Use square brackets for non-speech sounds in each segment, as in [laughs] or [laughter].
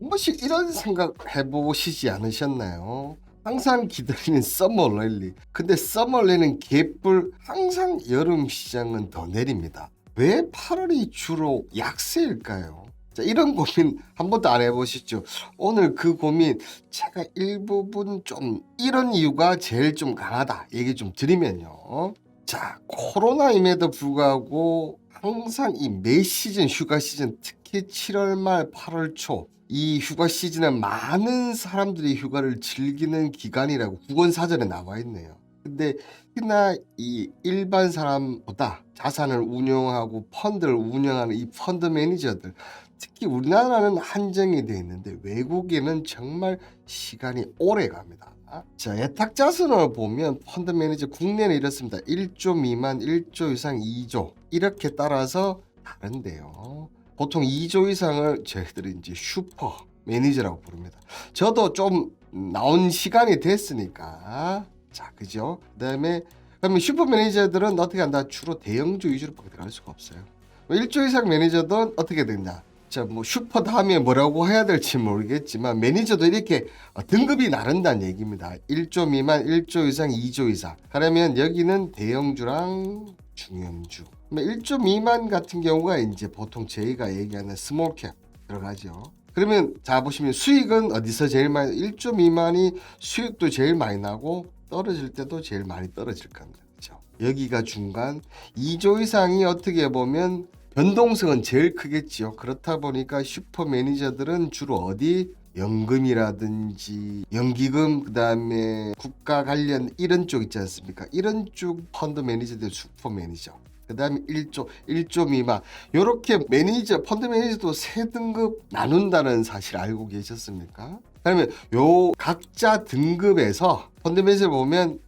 한 번씩 이런 생각 해보시지 않으셨나요? 항상 기다리는 서머 랠리. 근데 서머 랠리는 개뿔 항상 여름 시장은 더 내립니다. 왜 8월이 주로 약세일까요? 자, 이런 고민 한 번도 안 해보셨죠? 오늘 그 고민 제가 일부분 좀 이런 이유가 제일 좀 강하다 얘기 좀 드리면요. 자, 코로나임에도 불구하고 항상 이 매 시즌 휴가 시즌 특히 7월 말 8월 초 이 휴가 시즌은 많은 사람들이 휴가를 즐기는 기간이라고 국원 사전에 나와 있네요. 근데 특히나 이 일반 사람보다 자산을 운용하고 펀드를 운영하는 이 펀드 매니저들 특히 우리나라는 한정이 돼 있는데 외국에는 정말 시간이 오래 갑니다. 자, 예탁 자산을 보면 펀드 매니저 국내는 이렇습니다. 1조 미만, 1조 이상 2조 이렇게 따라서 다른데요. 보통 2조 이상을 저희들이 이제 슈퍼 매니저라고 부릅니다. 저도 좀 나온 시간이 됐으니까 자, 그죠? 그다음에 그러면 슈퍼 매니저들은 어떻게 한다? 주로 대형주 위주로밖에 들어갈 수가 없어요. 1조 이상 매니저든 어떻게 된다? 자, 뭐 슈퍼 다음에 뭐라고 해야 될지 모르겠지만 매니저도 이렇게 어, 등급이 나른다는 얘기입니다. 1조 미만, 1조 이상, 2조 이상. 그러면 여기는 대형주랑 중형주. 1조 미만 같은 경우가 이제 보통 저희가 얘기하는 스몰캡 들어가죠. 그러면 자 보시면 수익은 어디서 제일 많이 1조 미만이 수익도 제일 많이 나고 떨어질 때도 제일 많이 떨어질 겁니다. 그렇죠? 여기가 중간 2조 이상이 어떻게 보면 변동성은 제일 크겠지요. 그렇다 보니까 슈퍼 매니저들은 주로 어디 연금이라든지 연기금 그다음에 국가 관련 이런 쪽 있지 않습니까? 이런 쪽 펀드 매니저들 슈퍼 매니저. 그다음에 1조 1조 미만 요렇게 매니저 펀드 매니저도 세 등급 나눈다는 사실 알고 계셨습니까? 그러면 요 각자 등급에서 펀드 매니저 보면 자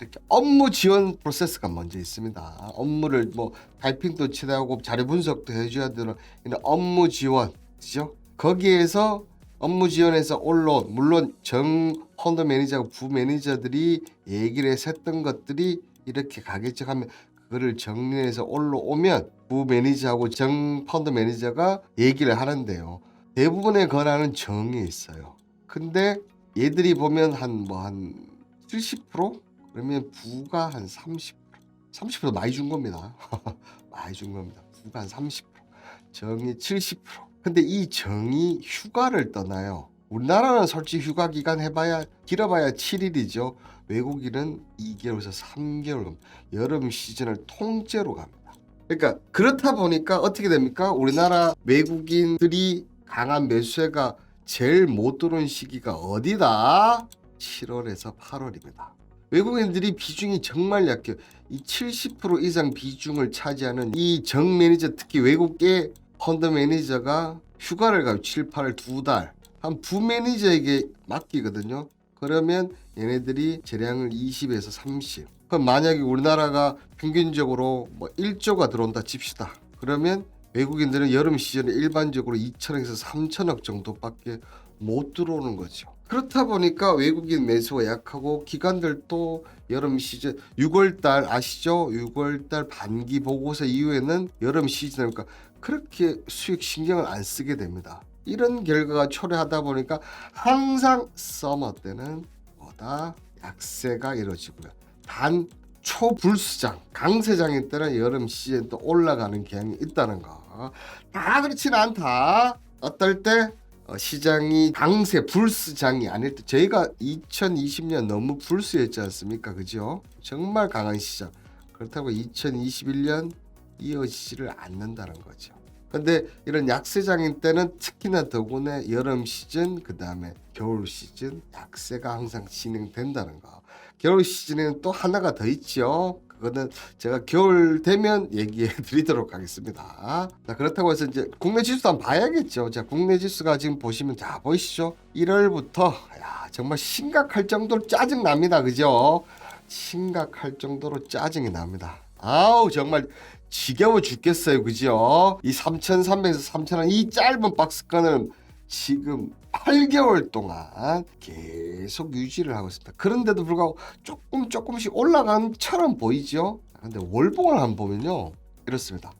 이렇게 업무 지원 프로세스가 먼저 있습니다. 업무를 뭐 타이핑도 치대하고 자료 분석도 해줘야 되는 이런 업무 지원, 그죠? 거기에서 업무 지원에서 올라온 물론 정 펀드 매니저하고 부 매니저들이 얘기를 했던 것들이 이렇게 가겠죠 하면 그거를 정리해서 올라오면 부 매니저하고 정 펀드 매니저가 얘기를 하는데요. 대부분의 권한은 정해 있어요. 근데 얘들이 보면 한 뭐한70% 그러면 부가 한 30%, 30% 많이 준 겁니다. [laughs] 많이 준 겁니다. 부가 한 30%, 정이 70%. 근데 이 정이 휴가를 떠나요. 우리나라는 솔직히 휴가 기간 해봐야 길어봐야 7일이죠. 외국인은 2개월에서 3개월 갑니다. 여름 시즌을 통째로 갑니다. 그러니까 그렇다 보니까 어떻게 됩니까? 우리나라 외국인들이 강한 매수세가 제일 못 들어온 시기가 어디다? 7월에서 8월입니다. 외국인들이 비중이 정말 약해요. 이 70% 이상 비중을 차지하는 이 정 매니저 특히 외국계 펀드 매니저가 휴가를 가요. 7, 8월 두 달. 한 부 매니저에게 맡기거든요. 그러면 얘네들이 재량을 20에서 30. 그럼 만약에 우리나라가 평균적으로 뭐 1조가 들어온다 칩시다. 그러면 외국인들은 여름 시즌에 일반적으로 2천억에서 3천억 정도밖에 못 들어오는 거죠. 그렇다 보니까 외국인 매수가 약하고 기관들도 여름 시즌 6월 달 아시죠? 6월 달 반기 보고서 이후에는 여름 시즌이니까 그렇게 수익 신경을 안 쓰게 됩니다. 이런 결과가 초래하다 보니까 항상 서머 때는 뭐다 약세가 이루어지고요. 단 초불수장, 강세장일 때는 여름 시즌 또 올라가는 경향이 있다는 거. 다 그렇지는 않다. 어떨 때 어, 시장이 강세 불수장이 아닐 때 저희가 2020년 너무 불수였지 않습니까? 그죠? 정말 강한 시장. 그렇다고 2021년 이어지지를 않는다는 거죠. 근데 이런 약세장인 때는 특히나 더구나 여름 시즌 그 다음에 겨울 시즌 약세가 항상 진행된다는 거. 겨울 시즌에는 또 하나가 더 있죠. 그거는 제가 겨울 되면 얘기해 [laughs] 드리도록 하겠습니다. 자, 그렇다고 해서 이제 국내 지수도 한번 봐야겠죠. 자, 국내 지수가 지금 보시면 자, 보이시죠? 1월부터 야, 정말 심각할 정도로 짜증 납니다. 그죠? 심각할 정도로 짜증이 납니다. 아우, 정말 지겨워 죽겠어요. 그죠? 이 3,300에서 3,000원 이 짧은 박스권을 지금 8개월 동안 계속 유지를 하고 있습니다. 그런데도 불구하고 조금 조금씩 올라간 처럼 보이죠? 근데 월봉을 한번 보면요. 이렇습니다.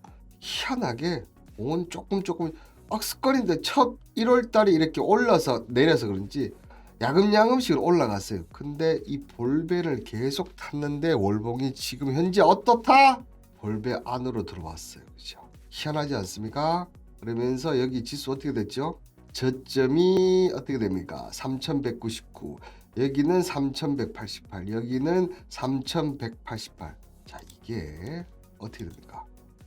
희한하게 봉은 조금 조금 억스권인데 첫 1월 달에 이렇게 올라서 내려서 그런지 야금야금씩 올라갔어요. 근데 이 볼배를 계속 탔는데 월봉이 지금 현재 어떻다? 볼배 안으로 들어왔어요. 그죠? 희한하지 않습니까? 그러면서 여기 지수 어떻게 됐죠? 저점이 어떻게 됩니까? 3199. 여기는 3188. 여기는 3188. 자, 이게 어떻게 됩니까?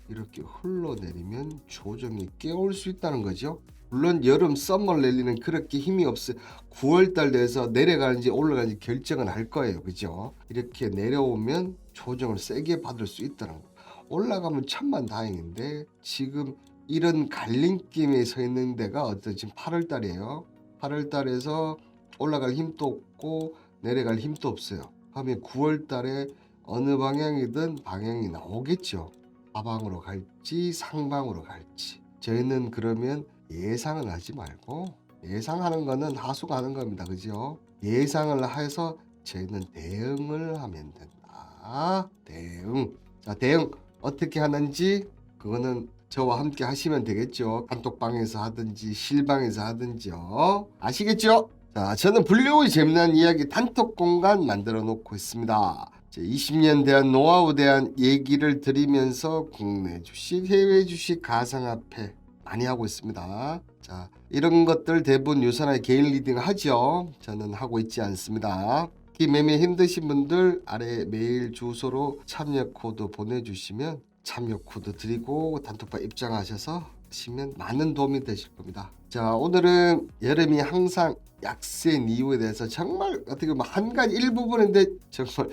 이렇게 흘러내리면 조정이 깨올 수 있다는 거죠. 물론 여름 썸머 랠리는 그렇게 힘이 없어요. 9월달 돼서 내려가는지 올라가는지 결정은 할 거예요. 그죠? 이렇게 내려오면 조정을 세게 받을 수 있다는 거. 올라가면 천만 다행인데 지금 이런 갈림김에 서 있는 데가 어떤 지금 8월 달이에요. 8월 달에서 올라갈 힘도 없고 내려갈 힘도 없어요. 하면 9월 달에 어느 방향이든 방향이 나오겠죠. 하방으로 갈지 상방으로 갈지. 저희는 그러면 예상을 하지 말고 예상하는 거는 하수가 하는 겁니다. 그죠? 예상을 해서 저희는 대응을 하면 된다. 대응. 자, 대응 어떻게 하는지 그거는 저와 함께 하시면 되겠죠. 단톡방에서 하든지 실방에서 하든지요. 아시겠죠? 자, 저는 불려의 재미난 이야기 단톡 공간 만들어 놓고 있습니다. 20년 대한 노하우 대한 얘기를 드리면서 국내 주식, 해외 주식, 가상화폐 많이 하고 있습니다. 자, 이런 것들 대부분 유선의 개인 리딩 하죠. 저는 하고 있지 않습니다. 이 매매 힘드신 분들 아래 메일 주소로 참여 코드 보내주시면 참여 코드 드리고 단톡방 입장하셔서 하시면 많은 도움이 되실 겁니다. 자 오늘은 여름이 항상 약세인 이유에 대해서 정말 어떻게 보면 한 가지 일부분인데 정말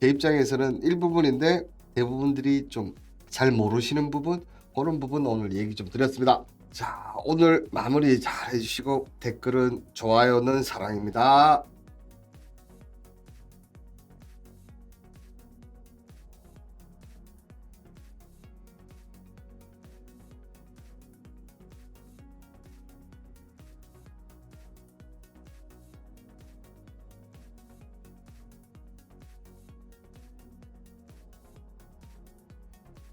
제 입장에서는 일부분인데 대부분들이 좀 잘 모르시는 부분 그런 부분 오늘 얘기 좀 드렸습니다. 자 오늘 마무리 잘 해주시고 댓글은 좋아요는 사랑입니다.